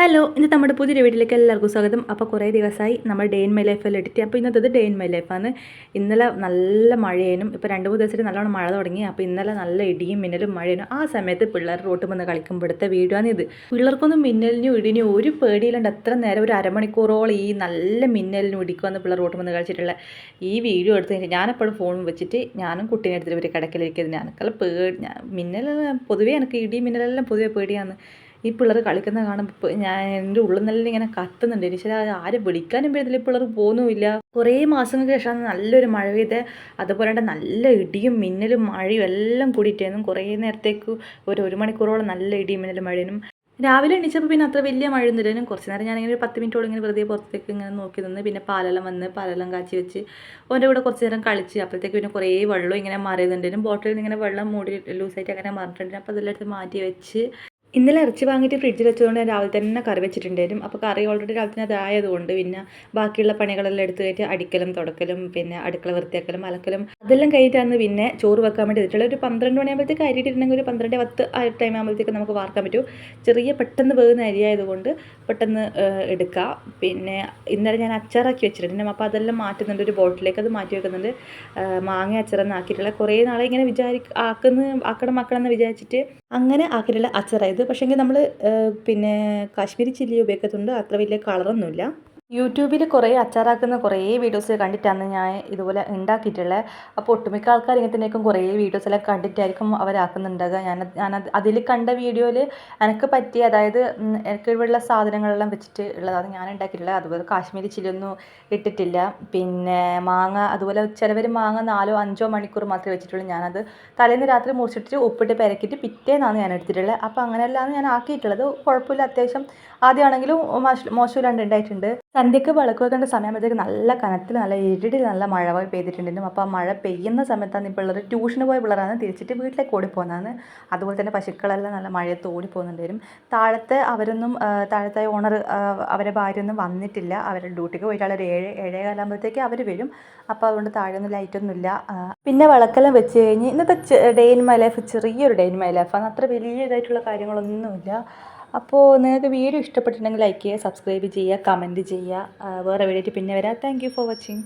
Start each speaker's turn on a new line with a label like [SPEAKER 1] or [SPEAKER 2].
[SPEAKER 1] Hello ഇന്ന് നമ്മുടെ പുതിയ വീട്ടിലേക്ക് എല്ലാവർക്കും സ്വാഗതം. അപ്പോൾ കുറേ ദിവസമായി നമ്മൾ ഡേ ഇൻ മൈ ലൈഫിൽ എഡിറ്റ് അപ്പോൾ ഇന്നത്തത് ഡേ ഇൻ മൈ ലൈഫാണ് ഇന്നലെ നല്ല മഴയേനും ഇപ്പോൾ രണ്ട് മൂന്ന് ദിവസത്തിൽ നല്ലോണം മഴ തുടങ്ങി. അപ്പോൾ ഇന്നലെ നല്ല ഇടിയും മിന്നലും മഴയേനും ആ സമയത്ത് പിള്ളേർ റോട്ട് വന്ന് കളിക്കുമ്പോഴത്തെ ഇത്. പിള്ളേർക്കൊന്നും മിന്നലിനും ഇടിനും ഒരു പേടിയില്ലാണ്ട് എത്ര നേരം ഒരു അരമണിക്കൂറോളം ഈ നല്ല മിന്നലിനും ഇടിക്കും വന്ന് പിള്ളേർ റോട്ട് വന്ന് കളിച്ചിട്ടുള്ള ഈ വീഡിയോ എടുത്ത് കഴിഞ്ഞാൽ ഞാനെപ്പോഴും ഫോൺ വെച്ചിട്ട് ഞാനും കുട്ടീനെ എടുത്തിട്ട് ഒരു കിടക്കലിരിക്കുന്നത് ഞാനൊക്കെ പേടി. മിന്നൽ പൊതുവേ എനിക്ക് ഇടി മിന്നലെല്ലാം പൊതുവേ പേടിയാണ്. ഈ പിള്ളേർ കളിക്കുന്ന കാണുമ്പോൾ ഞാൻ എന്റെ ഉള്ളിൽ നല്ല ഇങ്ങനെ കത്തുന്നുണ്ട്. എനിക്ക് ആരെ വിളിക്കാനും ഈ പിള്ളേർ പോകുന്നുമില്ല കുറേ മാസങ്ങൾക്ക് ശേഷമാണ് നല്ലൊരു മഴ പെയ്ത് അതുപോലെ തന്നെ നല്ല ഇടിയും മിന്നലും മഴയും എല്ലാം കൂടിയിട്ടായിരുന്നു. കുറേ നേരത്തേക്ക് ഒരു ഒരു മണിക്കൂറോളം നല്ല ഇടിയും മിന്നലും മഴയും. രാവിലെ എണീച്ചപ്പോൾ പിന്നെ അത്ര വലിയ മഴ മഴയൊന്നുമില്ലായിരുന്നു കുറച്ച് നേരം ഞാനിങ്ങനെ ഒരു പത്ത് മിനിറ്റോളം ഇങ്ങനെ വെറുതെ പുറത്തേക്ക് ഇങ്ങനെ നോക്കി നിന്ന് പിന്നെ പാലെല്ലാം വന്ന് പാലെല്ലാം കാച്ചി വെച്ച് ഓന്റെ കൂടെ കുറച്ച് നേരം കളിച്ച് അപ്പോഴത്തേക്ക് പിന്നെ കുറേ വെള്ളം ഇങ്ങനെ മാറിയതുണ്ടായിരുന്നു ബോട്ടിലിൽ നിന്ന് ഇങ്ങനെ വെള്ളം മൂടി ലൂസായിട്ട് അങ്ങനെ മാറിയിട്ടുണ്ടായിരുന്നു അപ്പോൾ അതെല്ലാം എടുത്ത് മാറ്റി വെച്ച് ഇന്നലെ ഇറച്ചി വാങ്ങിയിട്ട് ഫ്രിഡ്ജിൽ വെച്ചതുകൊണ്ട് ഞാൻ രാവിലെ തന്നെ കറി വെച്ചിട്ടുണ്ടായിരുന്നു. അപ്പോൾ കറി ഓൾറെഡി രാവിലെ തന്നെ അതായതുകൊണ്ട് പിന്നെ ബാക്കിയുള്ള പണികളെല്ലാം എടുത്തു കഴിഞ്ഞാൽ അടിക്കലും തുടക്കലും പിന്നെ അടുക്കള വൃത്തിയാക്കലും അലക്കലും അതെല്ലാം കഴിഞ്ഞിട്ടാണ് പിന്നെ ചോറ് വെക്കാൻ വേണ്ടി വെച്ചിട്ടുള്ള ഒരു പന്ത്രണ്ട് മണിയാകുമ്പോഴത്തേക്ക് അരി ഇട്ടിട്ടുണ്ടെങ്കിൽ ഒരു പന്ത്രണ്ട് പത്ത് ആ ടൈം ആകുമ്പോഴത്തേക്ക് നമുക്ക് വാർക്കാൻ പറ്റും. ചെറിയ പെട്ടെന്ന് വേകുന്ന അരി ആയതുകൊണ്ട് പെട്ടെന്ന് എടുക്കാം. പിന്നെ ഇന്നലെ ഞാൻ അച്ചാറാക്കി വെച്ചിട്ടുണ്ട്. അപ്പോൾ അതെല്ലാം മാറ്റുന്നുണ്ട്. ഒരു ബോട്ടിലേക്ക് അത് മാറ്റി വെക്കുന്നുണ്ട്. മാങ്ങ അച്ചാറെന്ന് ആക്കിയിട്ടുള്ള കുറേ നാളെ ഇങ്ങനെ വിചാരി ആക്കുന്ന ആക്കണം ആക്കണം എന്ന് വിചാരിച്ചിട്ട് അങ്ങനെ ആക്കിയിട്ടുള്ള അച്ചാറായത് പക്ഷേങ്കിൽ നമ്മൾ പിന്നെ കാശ്മീരി ചില്ലി ഉപയോഗിക്കത്തുണ്ട് അത്ര വലിയ കളറൊന്നുമില്ല. യൂട്യൂബിൽ കുറേ അച്ചാറാക്കുന്ന കുറേ വീഡിയോസ് കണ്ടിട്ടാണ് ഞാൻ ഇതുപോലെ ഉണ്ടാക്കിയിട്ടുള്ളത് അപ്പോൾ ഒട്ടുമിക്ക ആൾക്കാർ ഇങ്ങനത്തേക്കും കുറേ വീഡിയോസ് എല്ലാം കണ്ടിട്ടായിരിക്കും അവരാക്കുന്നുണ്ടാകുക. ഞാൻ ഞാൻ അതിൽ കണ്ട വീഡിയോയിൽ എനിക്ക് പറ്റിയ അതായത് എനിക്ക് ഇവിടെയുള്ള സാധനങ്ങളെല്ലാം വെച്ചിട്ട് ഉള്ളതാണ് ഞാൻ ഉണ്ടാക്കിയിട്ടുള്ളത് അതുപോലെ കാശ്മീരി ചില്ലൊന്നും ഇട്ടിട്ടില്ല. പിന്നെ മാങ്ങ അതുപോലെ ചിലവർ മാങ്ങ നാലോ അഞ്ചോ മണിക്കൂർ മാത്രമേ വെച്ചിട്ടുള്ളൂ. ഞാനത് തലേന്ന് രാത്രി മുറിച്ചിട്ട് ഉപ്പിട്ട് പെരക്കിയിട്ട് പിറ്റേന്നാണ് ഞാൻ എടുത്തിട്ടുള്ളത് അപ്പോൾ അങ്ങനെയല്ലാന്ന് ഞാൻ ആക്കിയിട്ടുള്ളത്. കുഴപ്പമില്ല. അത്യാവശ്യം ആദ്യമാണെങ്കിലും മോശം മോശമില്ലാണ്ട് ഉണ്ടായിട്ടുണ്ട് സന്ധ്യക്ക് വിളക്ക് വെക്കേണ്ട സമയമാകുമ്പോഴത്തേക്ക് നല്ല കനത്തിൽ നല്ല ഇരുടി നല്ല മഴ പെയ്തിട്ടുണ്ടായിരുന്നു. അപ്പോൾ ആ മഴ പെയ്യുന്ന സമയത്താണ് ഈ പിള്ളേർ ട്യൂഷന് പോയ പിള്ളേരാണ് തിരിച്ചിട്ട് വീട്ടിലേക്ക് ഓടിപ്പോകുന്നതാണ് അതുപോലെ തന്നെ പശുക്കളെല്ലാം നല്ല മഴയത്ത് ഓടിപ്പോകുന്നുണ്ടായിരുന്നു. താഴത്തെ അവരൊന്നും താഴത്തെ ഓണർ അവരെ ഭാര്യയൊന്നും വന്നിട്ടില്ല. അവരുടെ ഡ്യൂട്ടിക്ക് പോയിട്ട് ഒരു ഏഴ് ഏഴേ കാലാകുമ്പോഴത്തേക്ക് അവർ വരും. അപ്പോൾ അതുകൊണ്ട് താഴെയൊന്നും ലൈറ്റൊന്നും ഇല്ല. പിന്നെ വിളക്കെല്ലാം വെച്ച് കഴിഞ്ഞ് ഇന്നത്തെ ഡെയിൻ മൈ ലൈഫ് ചെറിയൊരു ഡെയിൻ മൈ ലൈഫാണ് അത്ര വലിയ ഇതായിട്ടുള്ള കാര്യങ്ങളൊന്നുമില്ല. അപ്പോൾ നിങ്ങൾക്ക് വീഡിയോ ഇഷ്ടപ്പെട്ടിട്ടുണ്ടെങ്കിൽ ലൈക്ക് ചെയ്യുക സബ്സ്ക്രൈബ് ചെയ്യുക കമന്റ് ചെയ്യുക. വേറെ വീഡിയോ പിന്നെ വരാം. Thank for watching